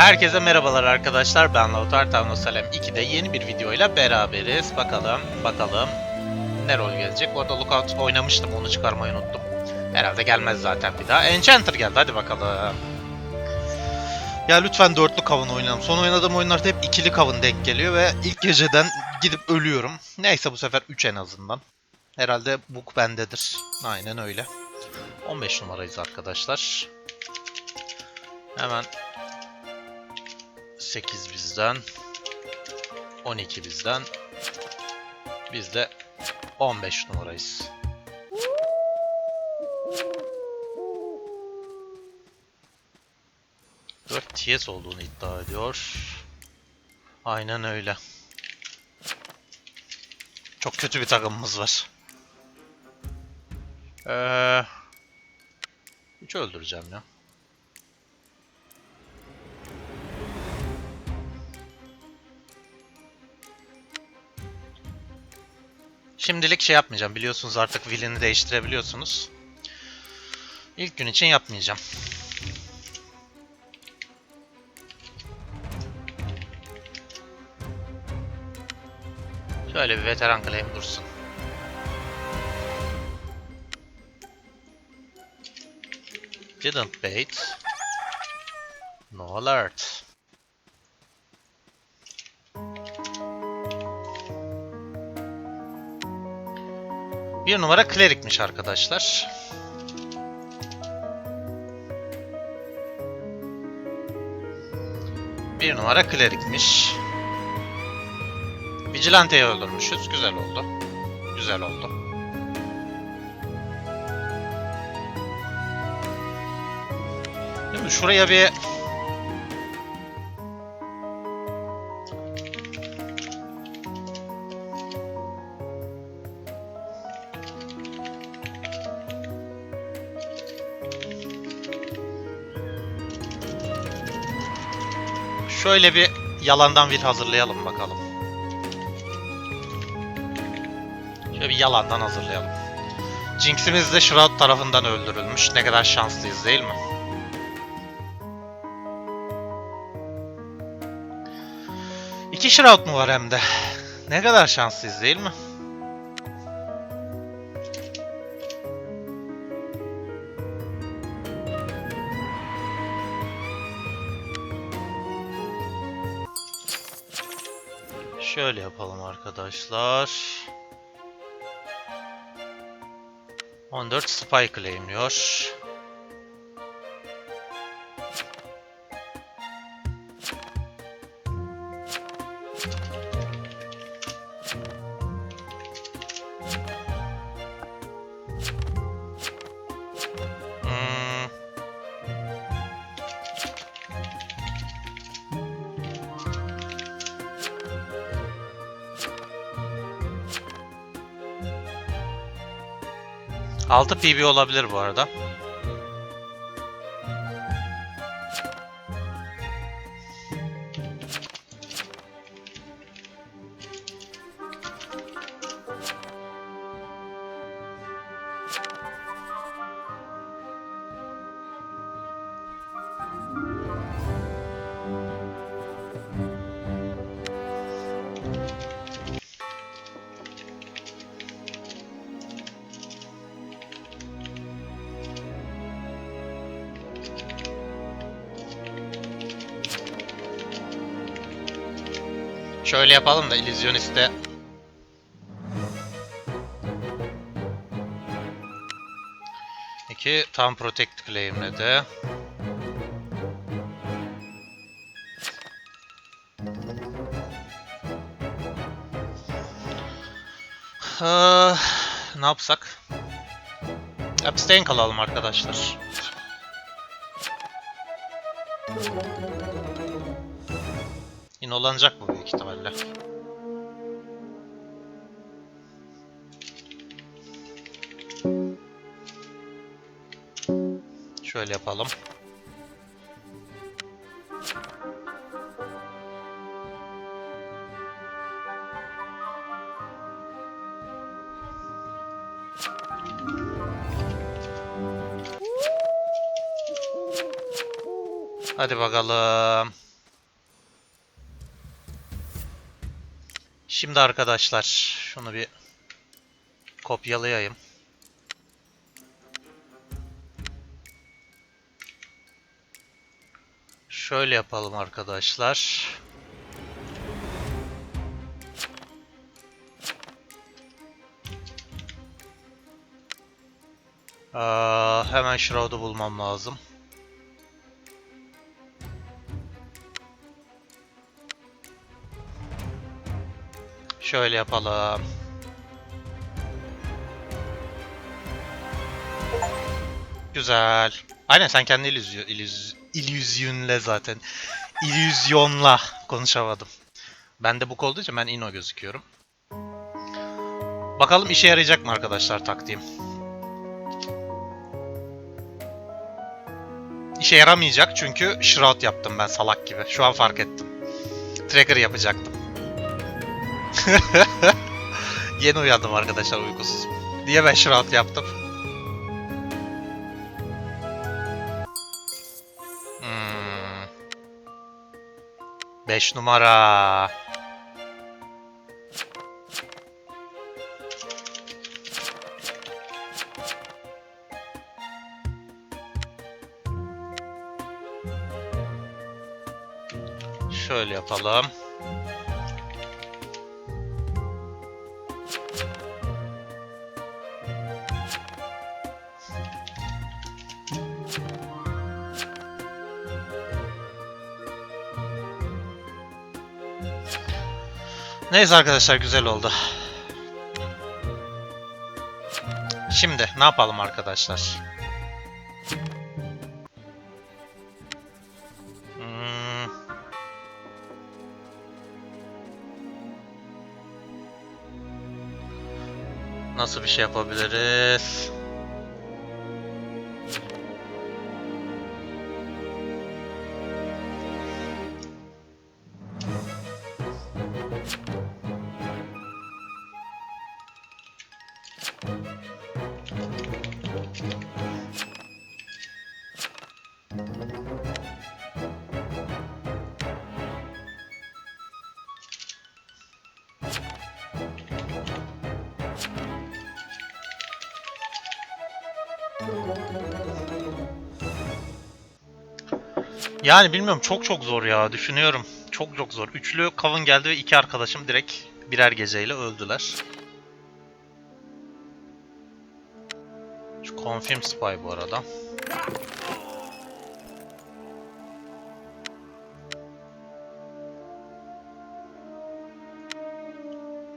Herkese merhabalar arkadaşlar. Ben Lautar Tavnosalem 2'de yeni bir videoyla beraberiz. Bakalım, bakalım ne rol gelecek. Orada Lookout oynamıştım, onu çıkarmayı unuttum. Herhalde gelmez zaten bir daha. Enchanter geldi, hadi bakalım. Ya lütfen dörtlü kavun oynayalım. Son oynadığım oyunlarda hep ikili kavun denk geliyor ve ilk geceden gidip ölüyorum. Neyse bu sefer 3 en azından. Herhalde book bendedir. Aynen öyle. 15 numarayız arkadaşlar. Hemen 8 bizden. 12 bizden. Biz de 15 numarayız. Dört TS olduğunu iddia ediyor. Aynen öyle. Çok kötü bir takımımız var. Ee, hiç öldüreceğim ya. Şimdilik şey yapmayacağım. Biliyorsunuz artık will'ini değiştirebiliyorsunuz. İlk gün için yapmayacağım. Şöyle bir veteran claim dursun. Didn't bait. No alert. Bir numara klerikmiş arkadaşlar. Bir numara klerikmiş. Vigilante'yi öldürmüşüz. Güzel oldu. Güzel oldu. Şimdi şuraya bir Şöyle bir yalandan bir hazırlayalım bakalım. Şöyle bir yalandan hazırlayalım. Jinx'imiz de Shroud tarafından öldürülmüş. Ne kadar şanslıyız değil mi? İki Shroud mu var hem de? Ne kadar şanslıyız değil mi? Arkadaşlar. 14 spy claimliyor. 6 PB olabilir bu arada. Şöyle yapalım da illüzyoniste İki tam protect claimledi. Ee, ne yapsak? Abstain kalalım arkadaşlar. Inolanacak bu büyük ihtimalle. Şöyle yapalım. Hadi bakalım. Şimdi arkadaşlar şunu bir kopyalayayım. Şöyle yapalım arkadaşlar. Aa, hemen Shroud'u bulmam lazım. Şöyle yapalım. Güzel. Aynen sen kendi illüzyon, illüz, illüzyonla zaten. İllüzyonla konuşamadım. Ben de bu olduğu için ben Ino gözüküyorum. Bakalım işe yarayacak mı arkadaşlar taktiğim. İşe yaramayacak çünkü Shroud yaptım ben salak gibi. Şu an fark ettim. Tracker yapacaktım. Yeni uyandım arkadaşlar uykusuz. Diye ben Shroud yaptım. Hmm. 5 numara. Şöyle yapalım. Neyse arkadaşlar güzel oldu. Şimdi ne yapalım arkadaşlar? Hmm. Nasıl bir şey yapabiliriz? Yani bilmiyorum çok çok zor ya düşünüyorum. Çok çok zor. Üçlü kavun geldi ve iki arkadaşım direkt birer geceyle öldüler. Şu confirm spy bu arada.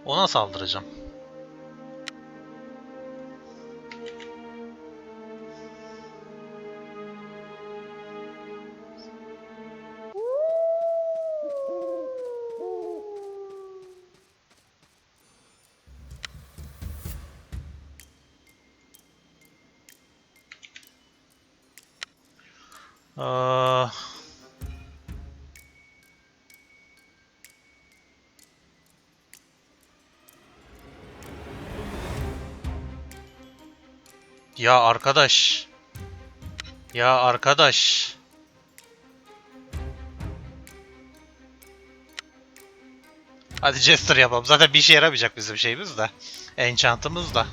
Ona saldıracağım. Aa, Ya arkadaş. Ya arkadaş. Hadi Jester yapalım. Zaten bir işe yaramayacak bizim şeyimiz de. Enchant'ımız da.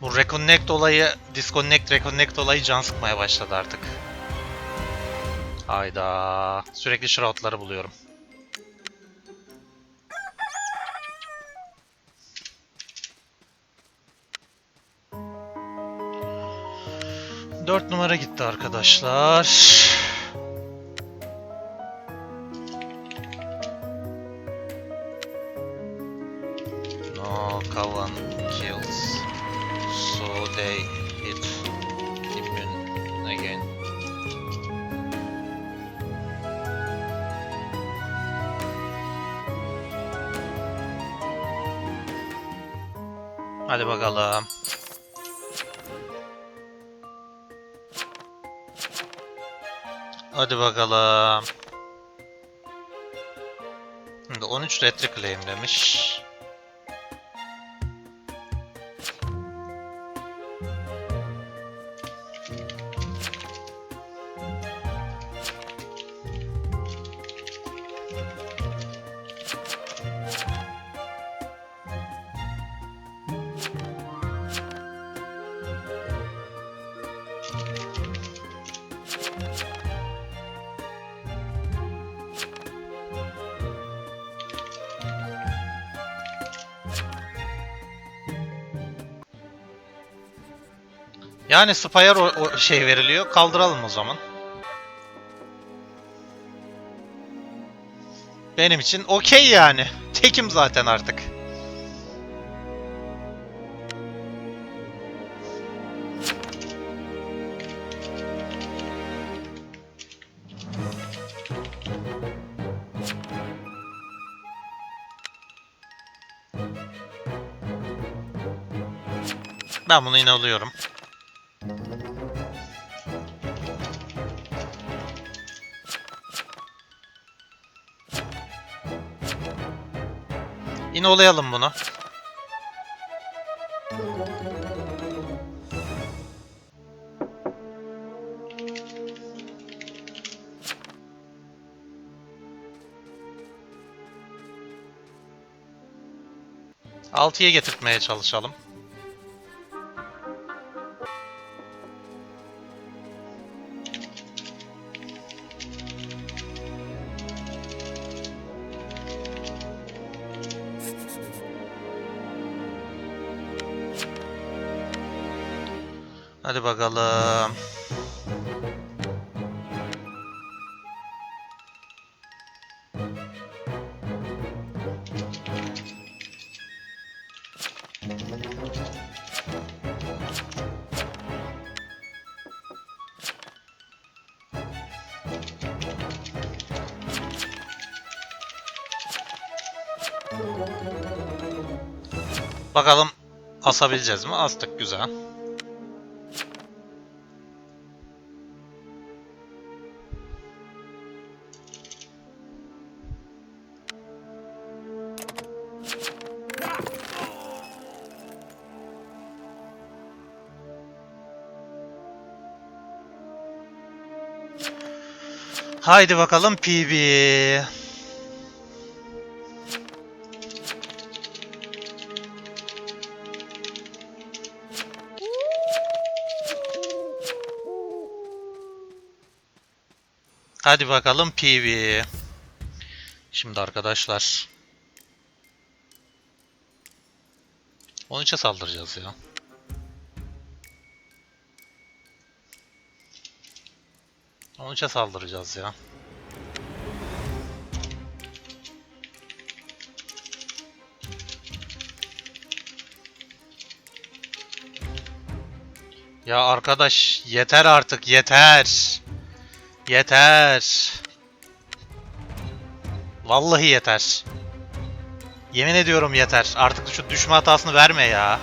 Bu reconnect olayı, disconnect, reconnect olayı can sıkmaya başladı artık. Hayda. Sürekli shroudları buluyorum. Dört numara gitti arkadaşlar. No, Kavan kills. So they hit immune again. Hadi bakalım. Hadi bakalım. Şimdi 13 retri claimlemiş. Yani Spire o, o şey veriliyor. Kaldıralım o zaman. Benim için okey yani. Tekim zaten artık. Ben bunu yine alıyorum. Yine olayalım bunu. Altıya getirtmeye çalışalım. Bakalım. Bakalım asabileceğiz mi? Astık güzel. Haydi bakalım PB. Hadi bakalım PV. Şimdi arkadaşlar. 13'e saldıracağız ya. On üçe saldıracağız ya. Ya arkadaş yeter artık yeter. Yeter. Vallahi yeter. Yemin ediyorum yeter. Artık şu düşme hatasını verme ya.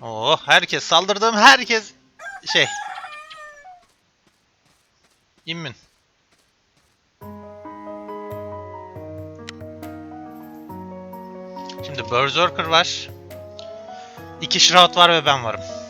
Oh herkes saldırdığım herkes şey. İmmin. Şimdi Berserker var. İki Shroud var ve ben varım.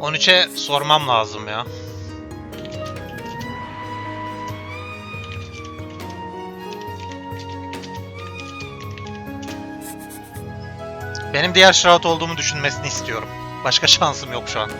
On üçe sormam lazım ya. Benim diğer Shroud olduğumu düşünmesini istiyorum. Başka şansım yok şu an.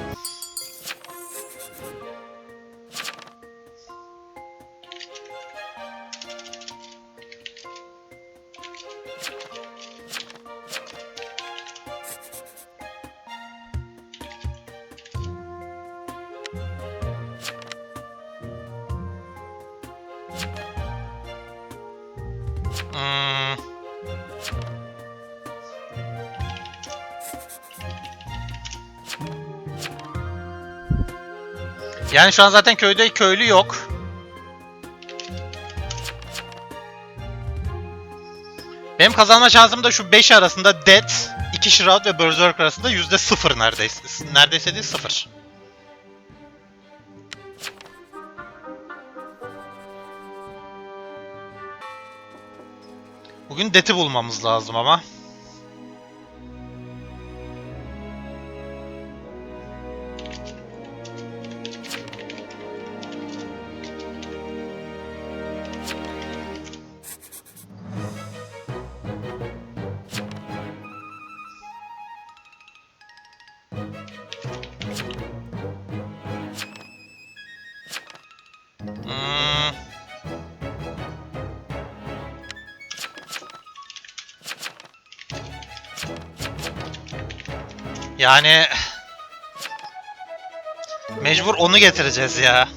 Yani şu an zaten köyde köylü yok. Benim kazanma şansım da şu 5 arasında Dead, 2 Shroud ve Berserk arasında %0 neredeyse. Neredeyse değil 0. Bugün Dead'i bulmamız lazım ama. Yani mecbur onu getireceğiz ya.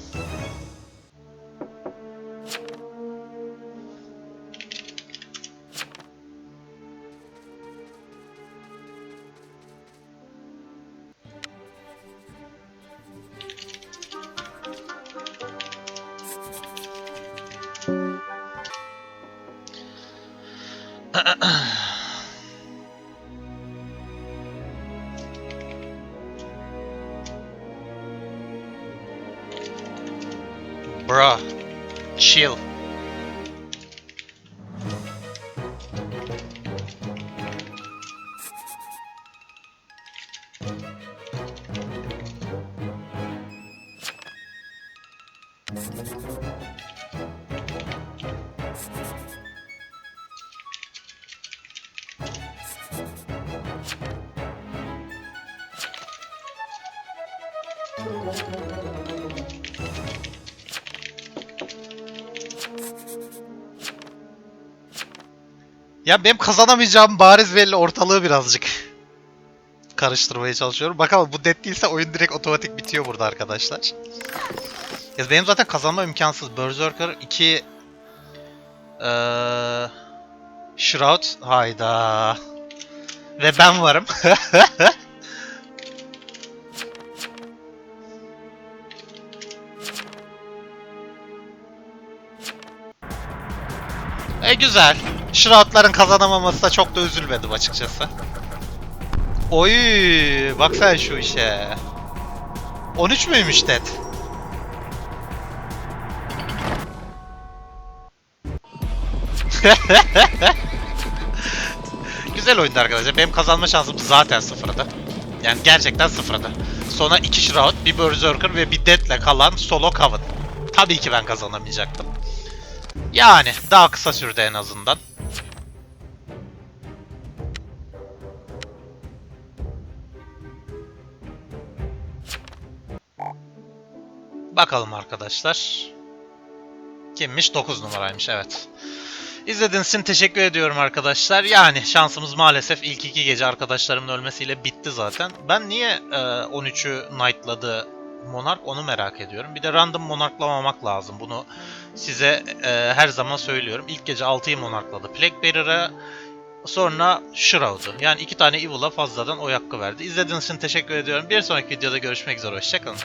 Bruh. Chill. Ya benim kazanamayacağım bariz belli ortalığı birazcık karıştırmaya çalışıyorum. Bakalım bu dead değilse oyun direkt otomatik bitiyor burada arkadaşlar. Ya benim zaten kazanma imkansız. Berserker 2 eee Shroud hayda. Ve ben varım. e güzel. Shroud'ların kazanamaması da çok da üzülmedim açıkçası. Oy, bak sen şu işe. 13 müymüş Dead? Güzel oyundu arkadaşlar. Benim kazanma şansım zaten sıfırdı. Yani gerçekten sıfırdı. Sonra 2 Shroud, bir Berserker ve bir Dead'le kalan solo Coven. Tabii ki ben kazanamayacaktım. Yani daha kısa sürdü en azından. Bakalım arkadaşlar. Kimmiş? 9 numaraymış evet. İzlediğiniz için teşekkür ediyorum arkadaşlar. Yani şansımız maalesef ilk iki gece arkadaşlarımın ölmesiyle bitti zaten. Ben niye e, 13'ü Knight'ladı Monark onu merak ediyorum. Bir de random Monarklamamak lazım. Bunu size e, her zaman söylüyorum. İlk gece 6'yı Monarkladı. Plague Bearer'a sonra Shroud'u. Yani iki tane Evil'a fazladan oy hakkı verdi. İzlediğiniz için teşekkür ediyorum. Bir sonraki videoda görüşmek üzere. Hoşçakalın.